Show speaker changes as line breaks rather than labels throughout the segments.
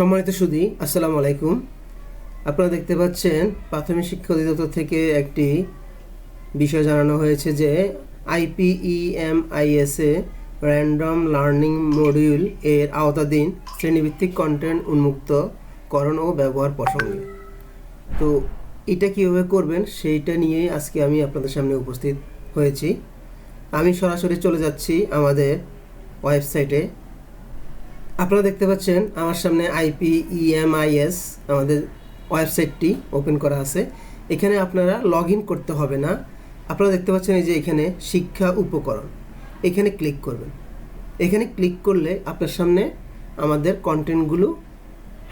সম্মানিত সুদী আসসালামু আলাইকুম। আপনারা দেখতে পাচ্ছেন, প্রাথমিক শিক্ষা অধিদপ্তর থেকে একটি বিষয় জানানো হয়েছে যে আইপিইএমআইএসএ র্যান্ডম লার্নিং মডিউল এর আওতাধীন শ্রেণীভিত্তিক কন্টেন্ট উন্মুক্তকরণ ও ব্যবহার প্রসঙ্গে। তো এটা কীভাবে করবেন সেইটা নিয়েই আজকে আমি আপনাদের সামনে উপস্থিত হয়েছি। আমি সরাসরি চলে যাচ্ছি আমাদের ওয়েবসাইটে। আপনারা দেখতে পাচ্ছেন আমার সামনে আইপি ইএমআইএস আমাদের ওয়েবসাইটটি ওপেন করা আছে। এখানে আপনারা লগ করতে হবে না। আপনারা দেখতে পাচ্ছেন এই যে এখানে শিক্ষা উপকরণ। এখানে ক্লিক করবেন। এখানে ক্লিক করলে আপনার সামনে আমাদের কন্টেন্টগুলো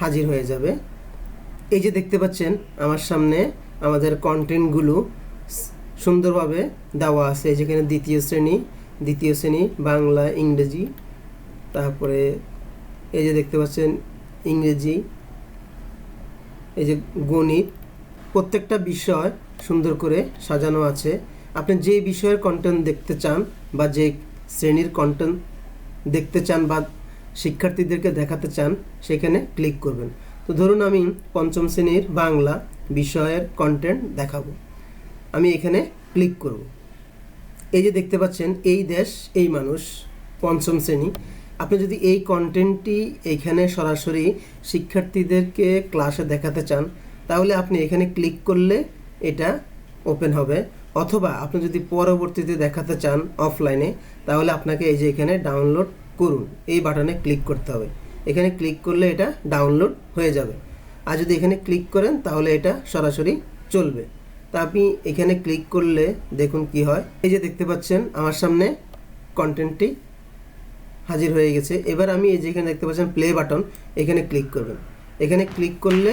হাজির হয়ে যাবে। এই যে দেখতে পাচ্ছেন আমার সামনে আমাদের কন্টেন্টগুলো সুন্দরভাবে দেওয়া আছে। যেখানে দ্বিতীয় শ্রেণি দ্বিতীয় শ্রেণি, বাংলা, ইংরেজি, তারপরে এই যে দেখতে পাচ্ছেন ইংরেজি, এই যে গণিত, প্রত্যেকটা বিষয় সুন্দর করে সাজানো আছে। আপনি যে বিষয়ের কন্টেন্ট দেখতে চান বা যে শ্রেণির কন্টেন্ট দেখতে চান বা শিক্ষার্থীদেরকে দেখাতে চান, সেখানে ক্লিক করবেন। তো ধরুন আমি পঞ্চম শ্রেণির বাংলা বিষয়ের কন্টেন্ট দেখাবো। আমি এখানে ক্লিক করব। এই যে দেখতে পাচ্ছেন, এই দেশ, এই মানুষ, পঞ্চম শ্রেণি। আপনি যদি এই কন্টেন্টটি এখানে সরাসরি শিক্ষার্থীদেরকে ক্লাসে দেখাতে চান, তাহলে আপনি এখানে ক্লিক করলে এটা ওপেন হবে। অথবা আপনি যদি পরবর্তীতে দেখাতে চান অফলাইনে তাহলে আপনাকে এই যে এখানে ডাউনলোড করুন। এই বাটনে ক্লিক করতে হবে। এখানে ক্লিক করলে এটা ডাউনলোড হয়ে যাবে। আর যদি এখানে ক্লিক করেন, তাহলে এটা সরাসরি চলবে। তা আপনি এখানে ক্লিক করলে দেখুন কি হয়। এই যে দেখতে পাচ্ছেন, আমার সামনে কন্টেন্টটি হাজির হয়ে গেছে। এবার আমি এই যেখানে দেখতে পাচ্ছেন প্লে বাটন এখানে ক্লিক করবেন। এখানে ক্লিক করলে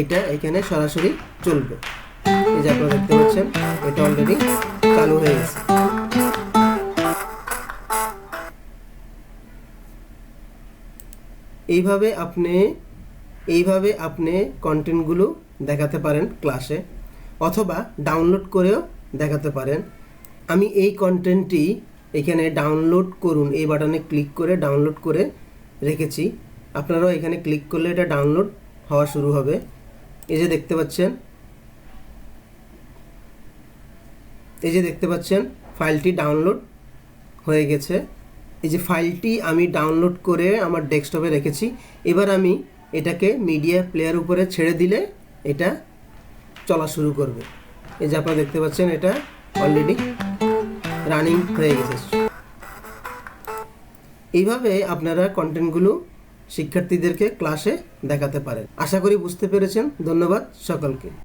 এটা এখানে সরাসরি চলবে। এই যে আপনারা দেখতে পাচ্ছেন, এটা অলরেডি চালু হয়ে গেছে। এইভাবে আপনি এইভাবে আপনি কন্টেন্টগুলো দেখাতে পারেন ক্লাসে অথবা ডাউনলোড করেও দেখাতে পারেন। আমি এই কন্টেন্টটি এখানে ডাউনলোড করুন, এই বাটনে ক্লিক করে ডাউনলোড করে রেখেছি। আপনারাও এখানে ক্লিক করলে এটা ডাউনলোড হওয়া শুরু হবে। এই যে দেখতে পাচ্ছেন, এই যে দেখতে পাচ্ছেন, ফাইলটি ডাউনলোড হয়ে গেছে। এই যে ফাইলটি আমি ডাউনলোড করে আমার ডেস্কটপে রেখেছি। এবার আমি এটাকে মিডিয়া প্লেয়ার উপরে ছেড়ে দিলে এটা চলা শুরু করবে। এই যে আপনারা দেখতে পাচ্ছেন, এটা অলরেডি রানিং হয়ে গেছে এইভাবে আপনারা কন্টেন্টগুলো শিক্ষার্থীদেরকে ক্লাসে দেখাতে পারেন। আশা করি বুঝতে পেরেছেন। ধন্যবাদ সকলকে।